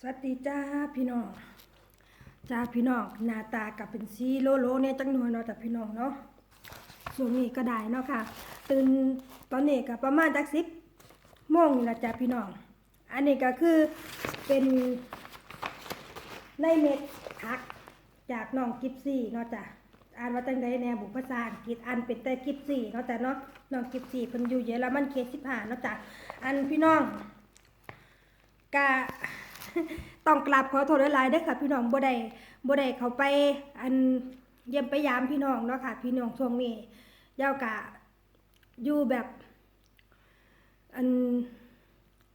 สวัสดีจ้าพี่น้องจ้าพี่น้องหน้าตากับเป็นสีโลโลเนี่ยจังหน่อยเนาะจ้าพี่น้องเนาะส่วนนี้ก็ได้เนาะค่ะ ตื่นตอนนี้ก็ประมาณจักสิบโมงนี่ละจ้าพี่น้อง อันนี้ก็คือเป็นในเม็ดผักจากน้องกิฟซี่เนาะจ้ะอ่านว่าจังใดแน่บุภาษาอังกฤษอ่านเป็นแต่กิฟซี่เนาะจ้ะเนาะน้องกิฟซี่เพิ่นอยู่เยอรมันเขตสิบห้าเนาะจ้ะอันพี่น้องกะ ต้องกราบขอโทษหลายๆเด้อค่ะ พี่น้องบ่ได้บ่ได้เขาไปอันเยี่ยมไปยามพี่น้องเนาะค่ะ พี่น้องช่วงนี้เย้ากะอยู่แบบอัน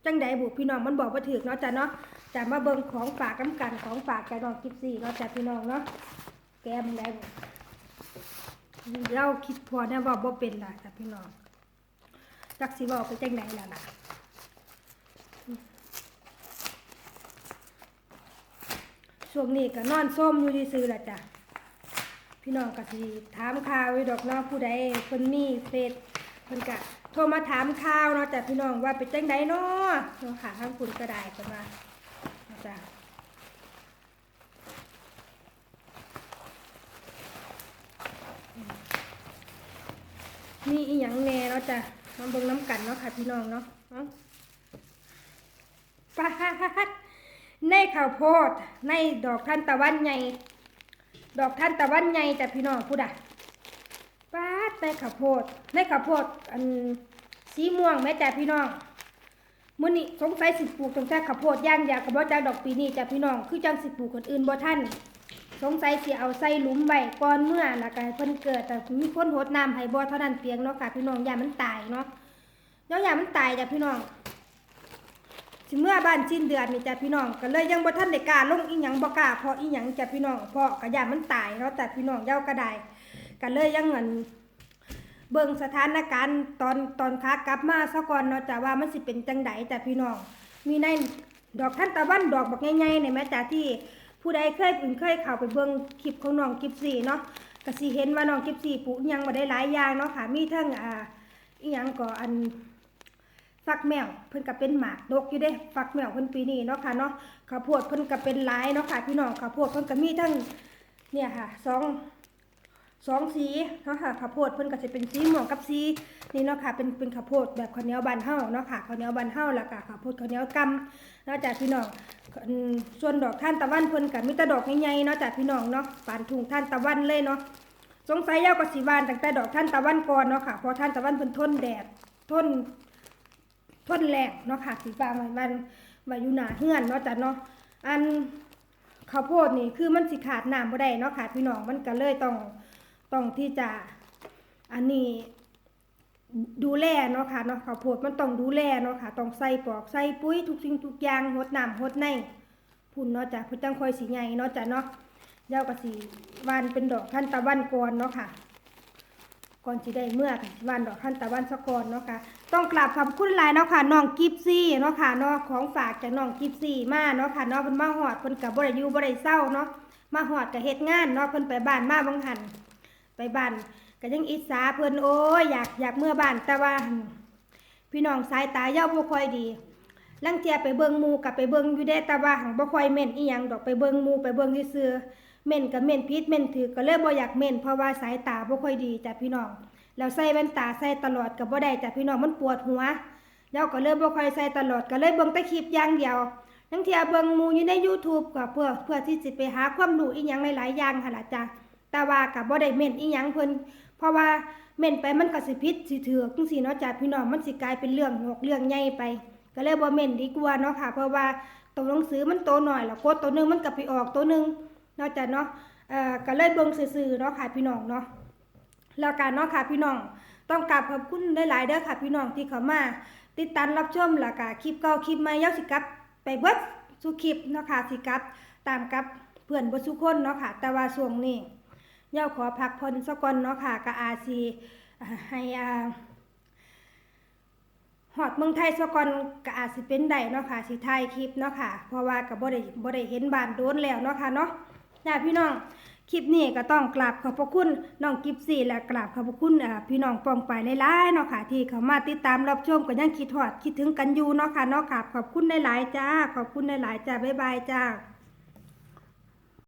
จังใดบุพี่น้องมันบอกว่าถือเนาะจ้ะเนาะจะมาเบิ่งของฝากกำกันของฝากจากน้องกิฟซี่เนาะจ้ะพี่น้องเนาะแกมันได้เราคิดพอแน่ว่าบ่เป็นล่ะจ้ะพี่น้องจักสิเว้าไปจังไดล่ะล่ะ ช่วงนี้ก็นอนส้มอยู่ซื่อละจ้ะพี่น้องก็สิถามข่าวดอกเนาะผู้ใดเพิ่นมีเฟซเพิ่นก็โทรมาถามข่าวเนาะจ้ะพี่น้องว่าเป็นจังไดเนาะเนาะค่ะทางคุณก็ได้เพิ่นว่าเนาะจ้ะมีอีหยังแน่เนาะจ้ะมาเบิ่งน้ำกันเนาะค่ะพี่น้องเนาะเนาะปาด ในข้าวโพดในดอกท่านตะวันใหญ่ดอกท่านตะวันใหญ่แต่พี่น้องพูดอะป้าในข้าวโพดในข้าวโพดอันสีม่วงแม่แต่พี่น้องมื้อนี้สงสัยสิปลูกตั้งแต่ข้าวโพดย่างยากับบ่จากดอกปีนี้จ้ะพี่น้องคือจังสิปลูกคนอื่นบ่ทันสงสัยสิเอาใส่หลุมไว้ก่อนเมื่อแล้วก็ให้เพิ่นเกิดแต่มีคนโหดน้ำให้บ่เท่านั้นเพียงเนาะค่ะพี่น้องอย่ามันตายเนาะเดี๋ยวอย่ามันตายจ้ะพี่น้อง สิเมื่อบ้านสิ้นเดือนนี่จ้ะพี่น้องก็เลยยังบ่ทันได้กล้าลงอีหยังบ่กล้าเพราะอีหยังจ้ะพี่น้องเพราะก็ย่ามันตายเนาะแต่พี่น้องเย้าก็ได้ก็เลยยังเงินเบิ่งสถานการณ์ตอนตอนขากลับมาซะก่อนเนาะจ้ะว่ามันสิเป็นจังไดจ้ะพี่น้อง มีในดอกท่านตะวันดอกบักใหญ่ๆนี่แม่จ้ะที่ผู้ใดเคยเพิ่นเคยเข้าไปเบิ่งคลิปของน้องกิฟซี่เนาะก็สิเห็นว่าน้องกิฟซี่ปลูกหยังมาได้หลายอย่างเนาะค่ะมีทั้งอ่าอีหยังก็อัน ฟักแมวเพิ่นก็เป็นหมากดกอยู่เด้ฟักแมวเพิ่นปีนี้เนาะค่ะเนาะข้าวโพดเพิ่นก็เป็นหลายเนาะค่ะพี่น้องข้าวโพดเพิ่นก็มีทั้งเนี่ยค่ะสองสองสีเนาะค่ะข้าวโพดเพิ่นก็จะเป็นสีม่วงกับสีนี่เนาะค่ะเป็นเป็นข้าวโพดแบบข้าวเหนียวบานเฮาเนาะค่ะข้าวเหนียวบานเฮาแล้วก็ข้าวโพดข้าวเหนียวกำเนาะจากพี่น้องส่วนดอกท่านตะวันเพิ่นก็มีแต่ดอกใหญ่ๆเนาะจากพี่น้องเนาะปานทุ่งท่านตะวันเลยเนาะสงสัยยาวก็สิหวานตั้งแต่ดอกท่านตะวันก่อนเนาะค่ะเพราะท่านตะวันเพิ่นทนแดดทน ทนแรงเนาะค่ะสีฟ้าไว้มันไว้อยู่หนาเฮือนเนาะจ้ะเนาะอันข้าวโพดนี่คือมันสิขาดน้ำบ่ได้เนาะค่ะพี่น้องมันก็เลยต้องต้องที่จะอันนี้ดูแลเนาะค่ะเนาะข้าวโพดมันต้องดูแลเนาะค่ะต้องใส่ปอกใส่ปุ๋ยทุกสิ่งทุกอย่างรดน้ำรดในพุ่นเนาะจ้ะพิ่นจังคอยสิใหญ่เนาะจ้ะเนาะเยาวก็สิหวานเป็นดอกทันตะวันก่อนเนาะค่ะก่อนสิได้เมื่อค่ะวันดอกท่านตะวันสะกอนเนาะค่ะ ต้องกราบขอบคุณหลายเนาะค่ะน้องกิฟซี่เนาะค่ะเนาะของฝากจากน้องกิฟซี่มาเนาะค่ะเนาะเพิ่นมาฮอดเพิ่นก็บ่ได้อยู่บ่ได้เศร้าเนาะมาฮอดก็เฮ็ดงานเนาะเพิ่นไปบ้านมาบังหันไปบ้านก็ยังอิจฉาเพิ่นโอ้ยอยากอยากเมื่อบ้านแต่ว่าหั่นพี่น้องสายตาเย้าบ่ค่อยดีลังเทียไปเบิ่งหมู่กับไปเบิ่งอยู่เด้แต่ว่าหังบ่ค่อยแม่นอีหยังดอกไปเบิ่งหมู่ไปเบิ่งซื่อๆเม่นกับเม่นพิษเม่นถือก็เลยบ่อยากเม่นเพราะว่าสายตาบ่ค่อยดีจ้ะพี่น้อง แล้วใส่แว่นตาใส่ตลอดก็บ่ได้จ้ะพี่น้องมันปวดหัวแล้วก็เลยบ่ค่อยใส่ตลอดก็เลยเบิ่งแต่คลิปอย่างเดียวทั้งเทียเบิ่งมูอยู่ใน YouTube ก็เพื่อเพื่อที่สิไปหาความรู้อีหยังหลายๆอย่างหั่นล่ะจ้ะแต่ว่าก็บ่ได้เม่นอีหยังเพิ่นเพราะว่าเม่นไปมันก็สิผิดสิถือจังซี่เนาะจ้ะพี่น้องมันสิกลายเป็นเรื่องงอกเรื่องใหญ่ไป ก็เลยบ่เม่นดีกว่าเนาะค่ะ เพราะว่าตัวหนังสือมันโตหน่อยแล้วกดตัวหนึงมันก็ไปออกตัวหนึงเนาะจ้ะเนาะเอ่อก็เลยเบิ่งซื่อๆเนาะค่ะพี่น้องเนาะ แล้วกันเนาะค่ะพี่น้องต้องกราบขอบคุณหลายๆเด้อค่ะพี่น้องที่เข้ามา ติดตามรับชมแล้วก็คลิปเก่าคลิปใหม่ยาวสิกับไปเบิดสู่คลิปเนาะค่ะสิกับตามกับเพื่อนบ่ทุกคนเนาะค่ะ แต่ว่าช่วงนี้ยาวขอพักผ่อนสักก่อนเนาะค่ะก็อาจสิอ่าให้อ่าฮอดเมืองไทยสักก่อนก็อาจสิเป็นได้เนาะค่ะสิถ่ายคลิปเนาะค่ะ เพราะว่าก็บ่ได้บ่ได้เห็นบ้านโดนแล้วเนาะค่ะเนาะจ้าพี่น้อง คลิปนี้ก็ต้องกราบขอบพระคุณน้องกิฟซี่และกราบขอบพระคุณพี่น้องปองไปหลายๆเนาะค่ะ ที่เขามาติดตามรับชมก็ยังคิดฮอดคิดถึงกันอยู่เนาะค่ะเนาะกราบขอบคุณหลายๆจ้า ขอบคุณหลายๆจ้าบ๊ายบายจ้า